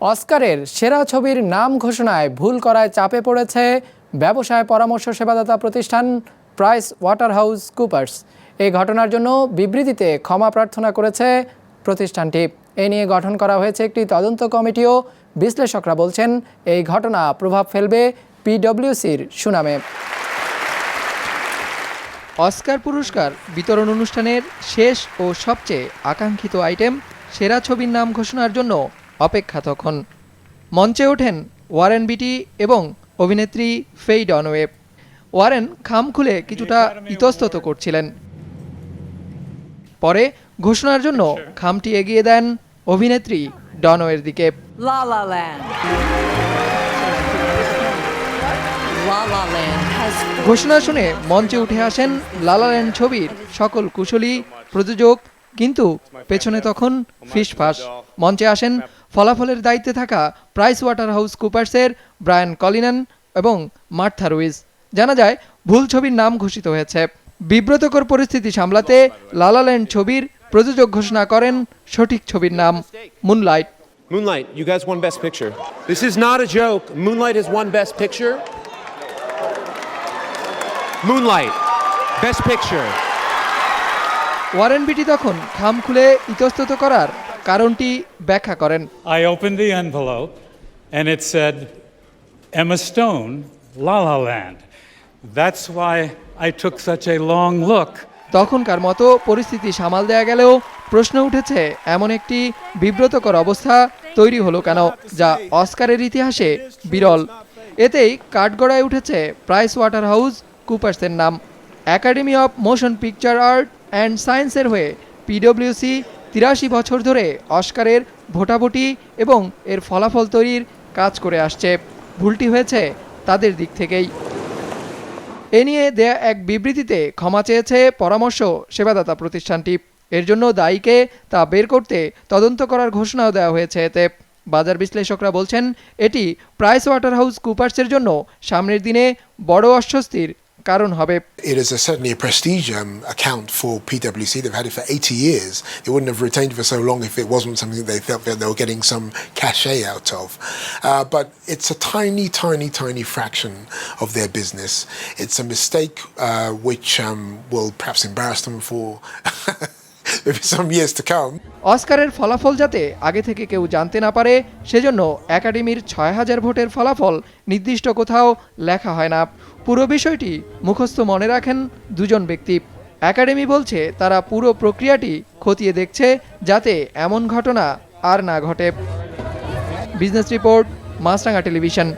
অস্কারের সেরা ছবির নাম ঘোষণায় ভুল করায় চাপে পড়েছে ব্যবসায় পরামর্শ সেবাদাতা প্রতিষ্ঠান প্রাইস ওয়াটার হাউস কুপার্স। এই ঘটনার জন্য বিবৃতিতে ক্ষমা প্রার্থনা করেছে প্রতিষ্ঠানটি। এ নিয়ে গঠন করা হয়েছে একটি তদন্ত কমিটিও। বিশ্লেষকরা বলছেন, এই ঘটনা প্রভাব ফেলবে পিডব্লিউসির সুনামে। অস্কার পুরস্কার বিতরণ অনুষ্ঠানের শেষ ও সবচেয়ে আকাঙ্ক্ষিত আইটেম সেরা ছবির নাম ঘোষণার জন্য অপেক্ষা তখন। মঞ্চে ওঠেন ওয়ারেন বিটি এবং অভিনেত্রী ফেই ডনওয়ে ওয়ারেন খাম খুলে কিছুটা ইতস্তত করছিলেন। পরে ঘোষণার জন্য খামটি এগিয়ে দেন অভিনেত্রী ডনওয়ের দিকে। La La Land. La La Land has ঘোষণা শুনে মঞ্চে উঠে আসেন লালাল্যান্ড ছবির সকল কুশলী প্রযোজক কিন্তু পেছনে তখন ফিসফাস। মঞ্চে আসেন ফলাফলের দায়িত্বে থাকা প্রাইস ওয়াটার হাউস কুপার্সের ব্রায়ান কলিনান এবং মার্থা রুইজ জানা যায় ভুল ছবির নাম ঘোষিত হয়েছে বিব্রতকর পরিস্থিতি সামলাতে লালাল্যান্ড ছবির প্রযোজক ঘোষণা করেন সঠিক ছবির নাম Moonlight Moonlight, you guys won Best Picture. This is not a joke. Moonlight has won Best Picture. Moonlight, Best Picture. Warren Beatty তখন খাম খুলে ইতস্তত করার কারণটি ব্যাখ্যা করেন I open the envelope and it said, Emma Stone, La La Land. That's why I took such a long look. তখনকার মতো পরিস্থিতি সামাল দেয়া গেলেও প্রশ্ন উঠেছে এমন একটি বিব্রতকর অবস্থা তৈরি হলো কেন যা অস্কারের ইতিহাসে বিরল এতেই কাঠগড়ায় উঠেছে প্রাইস ওয়াটার হাউস কুপার্সের নাম Academy of Motion Picture art and সায়েন্সের হয়ে পিডব্লিউসি তিরাশি বছর ধরে অস্কারের ভোটাভুটি এবং এর ফলাফল তৈরির কাজ করে আসছে। ভুলটি হয়েছে তাদের দিক থেকেই। এ নিয়ে দেয়া এক বিবৃতিতে ক্ষমা চেয়েছে পরামর্শ সেবাদাতা প্রতিষ্ঠানটি। এর জন্য দায়ীকে তা বের করতে তদন্ত করার ঘোষণাও দেওয়া হয়েছে এতে। বাজার বিশ্লেষকরা বলছেন, এটি প্রাইস ওয়াটার হাউস কুপার্সের জন্য সামনের দিনে বড় অস্বস্তির কারণ হবে It is a, certainly a prestige um, account for PwC. They've had it for 80 years. They wouldn't have retained it for so long if it wasn't something that they felt that they were getting some cachet out of. Uh, but it's a tiny, tiny, tiny fraction of their business. It's a mistake uh, which um, will perhaps embarrass them for অস্কারের ফলাফল যাতে আগে থেকে কেউ জানতে না পারে, সেজন্য একাডেমির ছয় হাজার ভোটের ফলাফল নির্দিষ্ট কোথাও লেখা হয় না। পুরো বিষয়টি মুখস্থ মনে রাখেন দুজন ব্যক্তি। একাডেমি বলছে, তারা পুরো প্রক্রিয়াটি খতিয়ে দেখছে যাতে এমন ঘটনা আর না ঘটে। Business report Maasranga television.